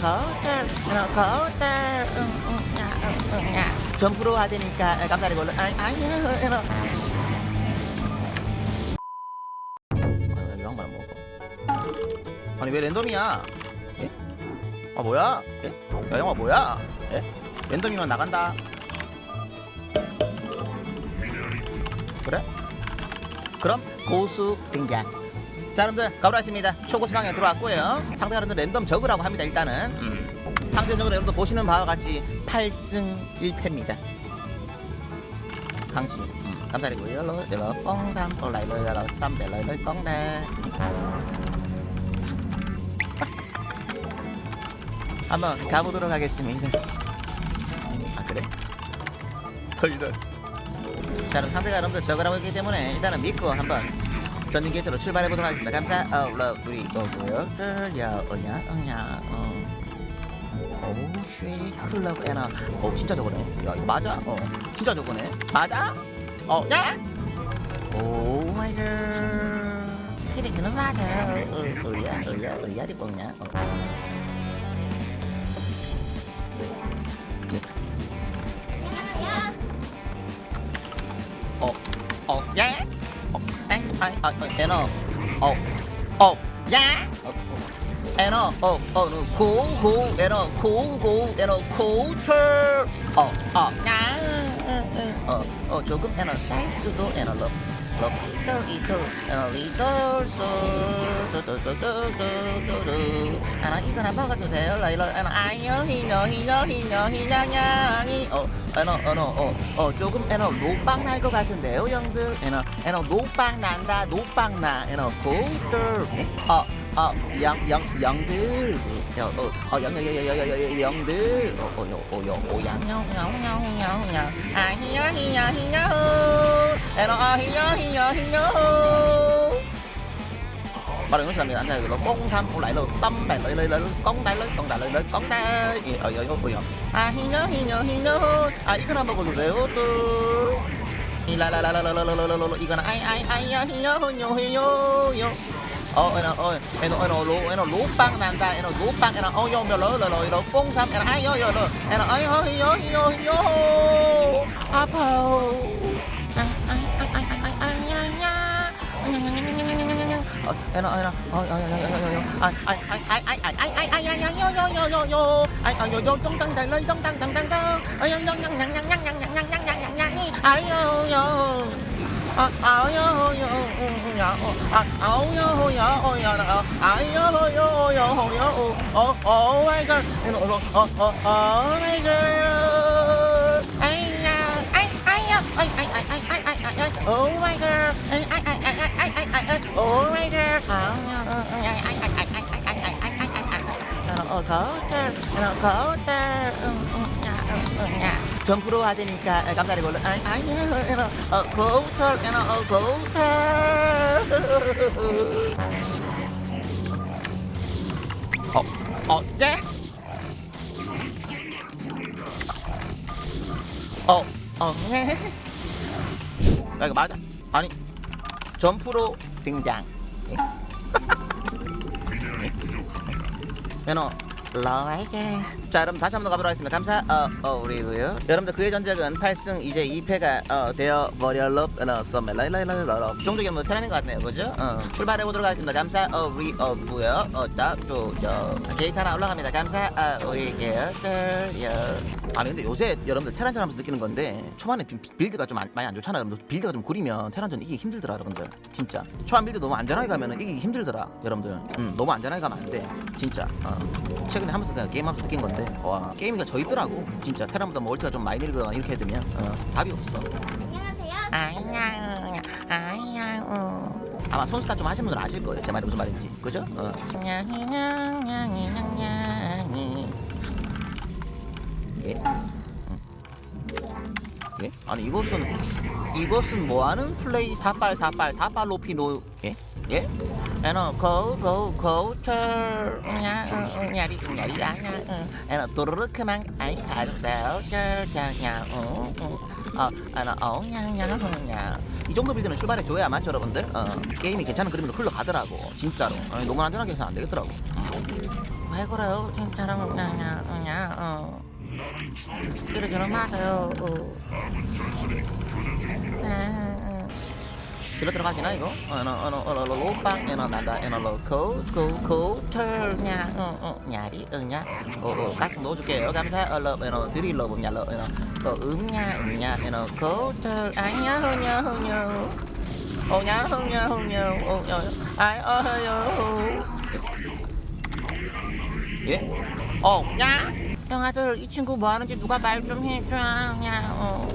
거울 거울 점프로 하되니까 깜짝이 걸려 아이 아이 에너 아, 아니 왜 랜덤이야 예? 아 뭐야 예? 야 영화 뭐야 예? 랜덤이면 나간다 그래? 그럼 고수 등장 자 여러분들 가보라했습니다. 초고수방에 들어왔고요. 상대가는 랜덤 저그라고 합니다 일단은. 음. 상대 적으로 여러분들 보시는 바와 같이 8승 1패입니다. 강신 음, 감사드리고요. 로, 로, 뽕삼 올라이로 로, 쌈벨로이로 꽁대 한번 가보도록 하겠습니다. 아 그래? 덜덜. 자 그럼 상대가 여러분들 저거라고 했기 때문에 일단은 믿고 한번 전진 게이트로 출발해 보도록 하겠습니다. 감사. 어 러 우리 어고요. 야 어냐 어냐. 어. 오쉐 클럽 에나. 어 진짜 저거네. 야 이거 맞아? 어 진짜 저거네. 맞아? 어 야? 오 마이 걸 이래 주는 맞아 어 어 야 어 야 어 야리 뭐냐 어. 어, 아, 아, 어, 에너, 어, 어, 야? 어, 에너, 어, 어, 너, 고, 고, 에너, 고, 고, 에너, 고, 털, 어, 어, 야, 어, 어, 조금 에너, 사이즈도 에너, 럽, 럽, 이터, 이터, 에너, 리터, 소, 하나 이거나 먹어주세요 라이로 에너 아이요 히뇨 히뇨 히뇨 히냐냐니 어 아나 아나 어어 조금 에너 노빵 날 것 같은데요 형들 에너 에너 노빵 난다 노빵 나 에너 고들 어어영영 영들 어어영영영영영 영들 어어어어어양영영영영영 아히요 히요 히요 아나 아히요 히요 히요 바로 những làm anh này nó bóng sam cũng lại là xăm bài lại lại lại con đại lớn con đại lại lại con đại ở ở ở ở à hi nhớ hi nhớ hi nhớ à 이거 나 먹어도 돼요 또 이라라라라라라라라라 이거는 아이 아이 아이 야 hi nhớ hi nhớ hi nhớ 요 어, 에너, 어, 에너, 에너, 로, 에너, 로빵 난다, 에너, 로빵, 에너, 어, 요, 며, 러, 러, 러, 에너, 뽕삼, 에너, 아이, 요, 요, 러, 에너, 아이, 요, 요, 요, 요, 아파요. 어, 에너, 에너, 어, 어, 어, 어, 어, 어, 아, 아, 아, 아, 아, 아, 아, 아, 아, 야, 야, 요, 요, 요, 요, 요, 아, 아, 요, 요, 똥, 땅, 땅, 땅, 땅, 땅, 땅, 땅, 아, 요, 요, 냥, 냥, 냥, 냥, 냥, 냥, 냥, 냥, 냥, 냥, 냥, 이, 아, 요, 요. 아, 아요, 요, 음, 야, 어, 아, 아요, 요, 야, 어, 야, 나, 아요, 요, 요, 요, 요, 어, 어, 마이 걸, 어, 어, 어, 어, 마이 걸, 아이야, 아이, 아이 오래를 가면 어 거들 거들 정프로 하자니까 감사를 걸로 아니야 어 고우털 어 고우털 어 어때 어 어네 나 이거 맞아 아니 점프로 등장. 예? 에너, 러이게. 자, 여러분 다시 한번 가보도록 하겠습니다. 감사. 어, 어, 우리고요. 여러분들 그의 전적은 8승 이제 2패가 어, 되어 버려럽 어, 썸멜라이라이라이라. 종족이 뭐 편안한 것 같네요, 그죠? 어, 출발해 보도록 하겠습니다. 감사. 어, 우리 어, 뭐요? 어, 나또저 게이트 하나 올라갑니다. 감사. 아, 우리게요. 요. 아니 근데 요새 여러분들 테란전 하면서 느끼는 건데 초반에 비- 빌드가 좀 안- 많이 안 좋잖아요. 여러분들 빌드가 좀 구리면 테란전 이기기 힘들더라, 여러분들. 진짜. 초반 빌드 너무 안전하게 가면 은 이기기 힘들더라, 여러분들. 음, 너무 안전하게 가면 안 돼. 진짜. 어. 최근에 하면서 그냥 게임하면서 느낀 건데 와 게임이가 져 있더라고. 진짜 테란보다 뭐 멀티가 좀 많이 느리거나 이렇게 되면 어, 답이 없어. 안녕하세요. 아야, 아야, 어. 아마 손수다 좀 하시는 분들 아실 거예요. 제 말이 무슨 말인지, 그죠? 어. 예? 아니 이것은 이것은 뭐하는 플레이 사빨 사빨 사빨 높이 노 예? 예? 에너 고고 고철 야 야리 야리 야야 에너 도르르 그만 아이 아름다워 저저야 어 에너 어야야야이 정도 빌드는 출발해 줘야 맞죠 여러분들 어 게임이 괜찮은 그림으로 흘러가더라고 진짜로 너무 안전하게 해서 안 되겠더라고 음. 왜 그래요? 진짜로 그냥 그냥 어. 마세요. 어. 네. 들어 들어가시나 이거? 어너 어너 어너 로빵 어너 나다 어너 로코 코코 털냐 어어 냐리 응냐 어어 가슴 넣어줄게요 감사 어러 어너 드릴러 봄냐 러 어너 어 음냐 음냐 어너 코털 아냐 허냐 허냐 어냐 허냐 허냐 어냐 아이 어허요 예? 어, 야! 형아들, 이 친구 뭐 하는지 누가 말 좀 해줘, 야, 어.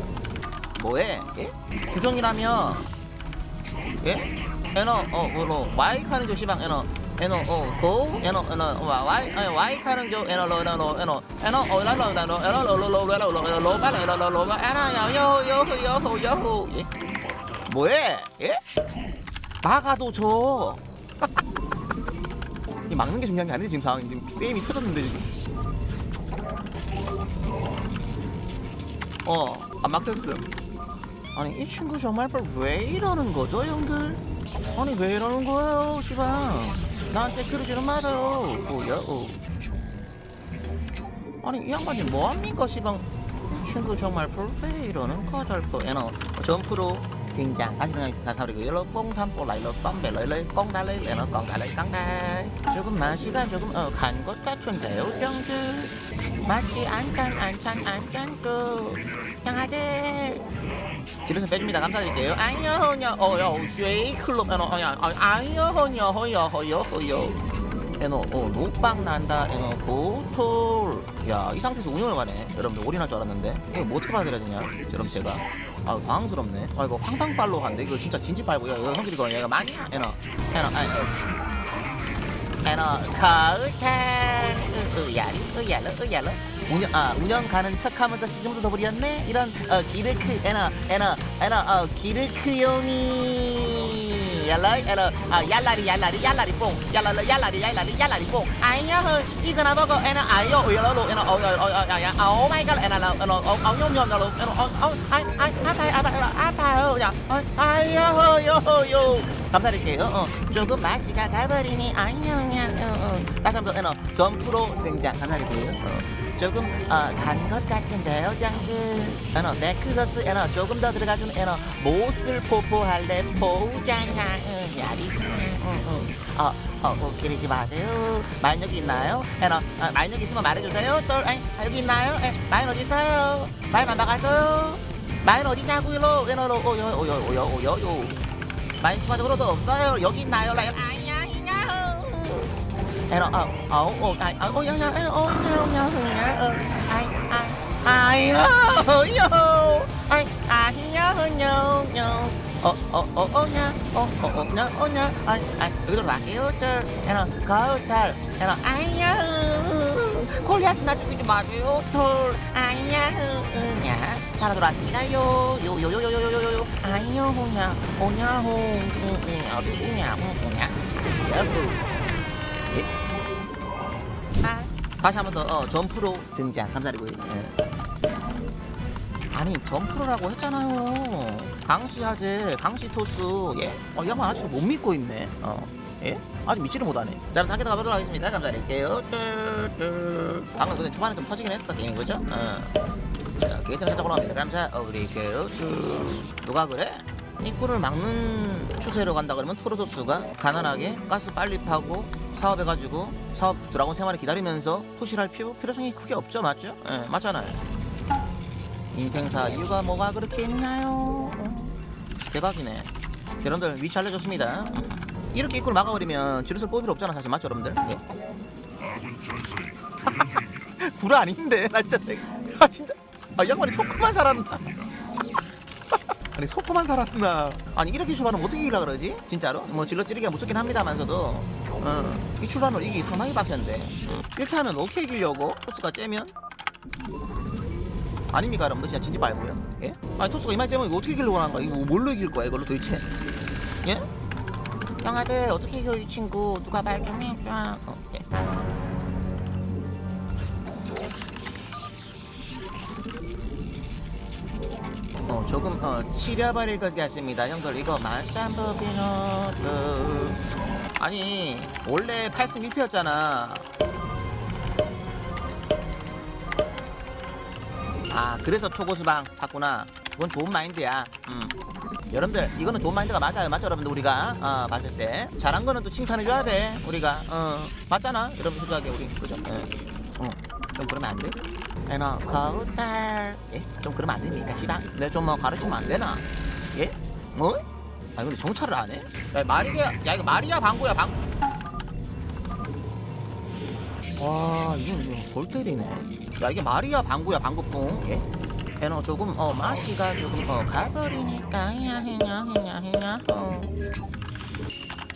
뭐해? 예? 주정이라며? 예? 에너, 어, 뭐로, 와이 카는 조 시방, 에너, 에너, 어, 고, 에너, 에너, 와, 와이, 아니, 와이 카는 조, 에너, 로, 에너, 로, 에너, 에너, 어, 라, 로, 라, 로, 에너, 로, 로, 로, 로, 로, 로, 로, 바, 에너, 로, 로, 바, 에너, 야, 요, 요, 요, 요, 예? 뭐해? 예? 막아도 줘. 이 막는 게 중요한 게 아니지 지금 상황이. 지금 게임이 터졌는데 지금. 어안 막혔음 아니 이 친구 정말 왜 이러는 거죠 형들? 아니 왜 이러는 거예요 시방 나한테 그러지는 말아요. 뭐야 어. 아니 이 양반이 뭐합니까 시방 이 친구 정말 왜 이러는 거절포 에너 점프로 thiên trang cá sinh ngay khá khá được rồi bông tham bộ lại rồi xong bể lấy lấy con đã lấy lại nó còn cả lấy cắn đây 조금 맛이가 조금 어, 간것 같은데요 정주 맛이 안짠 안짠 안짠도 향하대 기름선 빼줍니다 감사드릴게요 아니요 허냐 어야 쉐이 클럽 에너 아야 아니요 허냐 허여 허여 허여 어 노빵 난다 에너 고톨. 야 이 상태에서 운영을 가네. 여러분들 올인할 줄 알았는데. 이거 뭐 어떻게 받아야 되냐? 여러분 제가. 아 당황스럽네. 아 이거 황당 빨로 간대. 이거 진짜 진지 빨고 야 이거 형들 이거 얘가 많이야 에너 에너 아니 에너 가을탈 으야리 으야르 으야르 운영 아 운영 가는 척하면서 시즌부터 더 부렸네? 이런 어 기르크 에너 에너 에너 어 기르크용이 얄라이 에너 아 얄라리 얄라리 얄라리 뽕 얄라라 얄라리 얄라리 얄라리 뽕 아이야 헐 이거나 먹어 에너 아요 오열로 에너 어어어야 오 마이 갓 에너 에너 어뇸뇸 에너 에너 어어 아이 아이 아파요 야 아이야 허요요 감사드릴게요 어 조금 맛이 가 가버리니 아이야 어, 어. 다시 한번 에너 점프로 등장 감사드릴게요 어. 조금 어, 간것 같은데요, 장들. 에너 네크더스 에너 조금 더 들어가준 에너 못을 포포할래 포장하 응, 야리 응, 응. 어, 어, 어, 기르지 마세요. 마인 여기 있나요? 에너 어, 마인 여기 있으면 말해주세요. 또 에이, 아, 여기 있나요? 에, 마인 어디 있어요? 마인 안 나가죠? 마인 어디냐고요? 에너로 오요 오요 오요 오요 요. 마인 추가적으로도 없어요. 여기 있나요? 라이 아야 이냐. 에러 어, 어, 어, 아이, 아, 어, 야, 야, 야, 어, 야, 야, 야, 어, 아이, 아이, 아이, 어, 요, 아이, 아이, 야, 어, 어, 어, 어, 어, 야, 어, 어, 어, 야, 어, 여기로 갈게요, 저, 에러, 가을달, 에러, 아이, 야, 콜리아스 나 죽이지 마세요, 털, 아이, 야, 야, 살아 돌아왔습니다, 요, 요, 요, 요, 요, 요, 요, 요, 요, 아이, 요, 호냐, 호냐, 호, 응, 응, 어디, 호냐, 호냐, 여보. 아, 다시 한 번 더 어, 점프로 등장 감사드리고요 예. 아니 점프로라고 했잖아요 강시 하재 강시 토스 예? 어, 이 양반 아직도 못 믿고 있네 어. 예? 아직 믿지를 못하네 자 그럼 더 가보도록 하겠습니다 감사드릴게요 뚜뚜. 방금 근데 초반에 좀 터지긴 했어 게임 그죠? 어. 자 게이트는 살짝 올라갑니다 감사 어, 어드릴게요 누가 그래? 입구를 막는 추세로 간다 그러면 토르도스가 가난하게 가스 빨리 파고 사업해가지고 사업 드라곤 세 마리 기다리면서 푸시를 할 필요, 필요성이 크게 없죠 맞죠? 예 맞잖아요 인생사 이유가 뭐가 그렇게 있나요? 어, 대박이네 여러분들 위치 알려줬습니다 음. 이렇게 입구를 막아버리면 지르스 뽑을 없잖아 사실 맞죠 여러분들? 예. 구라 아닌데 나 진짜 내- 아 진짜 아, 이 양반이 소크만 살았나 아니 소크만 살았나? 아니 이렇게 출발하면 어떻게 이기려 그러지? 진짜로? 뭐 질러 찌르기가 무섭긴 합니다만서도. 어, 이 출발은 이기 상당히 빡센데. 이렇게 하면 어떻게 이기려고 토스가 째면. 아닙니까 여러분들? 진짜 진지 말고요. 예? 아니 토스가 이만 째면 이거 어떻게 이기려고 하는 거야? 이거 뭘로 이길 거야 이걸로 도대체? 예? 형아들 어떻게 이겨 이 친구? 누가 말 좀 해줘. 어, 예. 조금 어 치려버릴 것 같습니다. 형들 이거 마산버비노트 아니 원래 8승 1패였잖아. 아 그래서 초고수방 봤구나. 그건 좋은 마인드야. 음. 여러분들 이거는 좋은 마인드가 맞아요. 맞죠 여러분들 우리가? 어, 봤을 때. 잘한 거는 또 칭찬해줘야 돼 우리가. 어. 맞잖아 여러분 솔직하게 우리. 그죠? 예. 어. 좀 그러면 안 돼? 에너 거우탈 예? 좀 그러면 안 됩니까 시방? 내가 좀뭐 가르치면 안 되나? 예? 뭐? 아 근데 정찰을 안 해? 야 마리아 야 이거 마리아 방구야 방. 와 이거 이거 골 때리네. 야 이게 마리아 방구야 방구뿡. 예? 에너 조금 어 맛이가 조금 어 가버리니까 야히냐 히냐 히냐 어.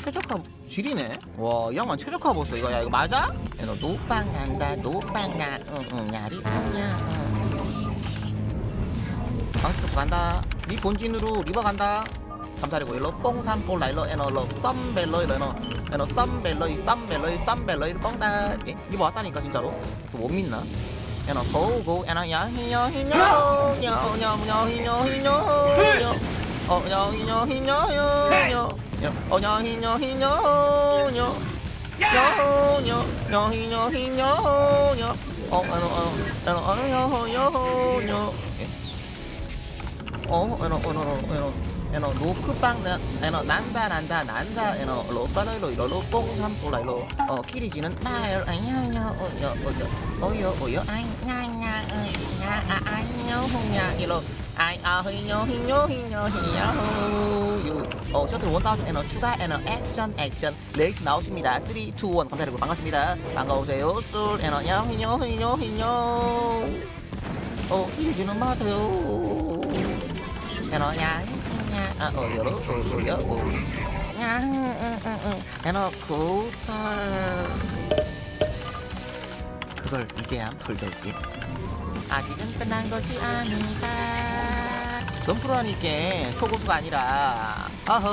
최적화 지리네. 와이 양반 최적화 보소 이거. 야 이거 맞아? 에너 노빵 난다 노빵 나. 응응 야리 빵야. 방식으로 간다. 리 본진으로 리버 간다. 감사리고 일로 뽕삼볼 라일로 에너 로 썸벨로 이러노 에너 썸벨로 이 썸벨로 이 썸벨로 이 예, 리버 왔다니까 진짜로. 또못 믿나? 에너 고고 에너 야히녀 히녀. 녀녀녀 히녀 히녀 어 녀 히녀 히녀 녀 어 녀히녀 히녀 녀 여녀 여히녀 히녀 녀어 에너 어 어, 에너, 에너, 에너, 에너, 노크빵, 나, 에너, 난다, 난다, 난다, 에너, 로빠로이로, 이로, 로뽕, 삼뽀라이로, 어, 키리지는 마을, 아냐냐, 어여, 어여, 어여, 어여, 아냐냐, 어야, 아, 아냐, 홍냐, 이로, 아이, 아, 히뇨, 히뇨, 히뇨, 히뇨, 어, 셔틀 원 다운 에너, 추가 에너, 액션, 액션, 레이스 나오십니다. 3, 2, 1, 감사드리고 반갑습니다. 반가우세요, 술, 에너, 야, 히뇨, 히뇨, 히뇨, 어, 키리지는 맞아요. 에너 야, 야, 아, 어, 여러, 여, 어. 야, 응, 응, 응, 응. 에너 고털. 그걸 이제야 돌돌기. 아직은 끝난 것이 아니다. 점프라니까 초고수가 아니라 아허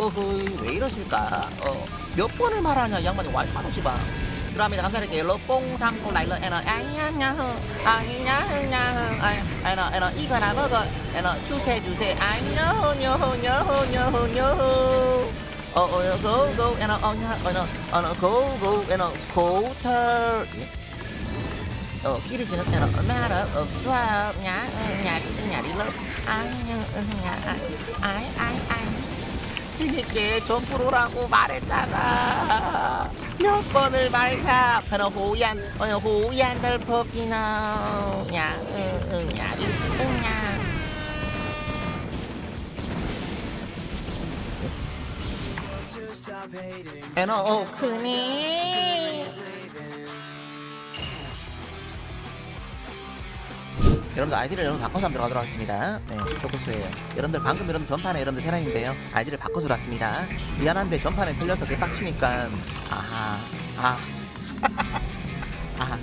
어허 왜 이러실까? 어, 몇 번을 말하냐 이 양반이 와이파이 없이 봐 그럽니다 감사드릴게요 로뽕삼고 라일러 에너 아이야냐 아이야냐 에너 에너 이거나 먹어. 에너 주세 주세 아이냐호냐호냐호냐호냐호 어어 고고 에너 어냐 에너 어너 고고 에너 고털 어 끼리지는 에너 마라 어 좋아. 냐 냐리 냐리 러 아이냐 아이 아이 아이. 그니까 점프로라고 말했잖아. 몇 번을 말사 그너 호얀 어여 호얀 덜퍼기나. 야 응응 야리 응야. 에너 오크니 여러분들 아이디를 여러분 바꿔서 한번 들어가도록 하겠습니다. 네, 초코수예요. 여러분들 방금 여러분 전판에 여러분들 테란인데요. 아이디를 바꿔서 왔습니다. 미안한데 전판에 틀려서 개빡치니까 아하 아 아하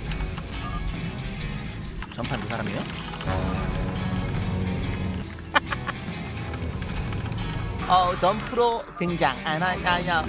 전판 두 사람이요? 어 점프로 등장 아나 아냐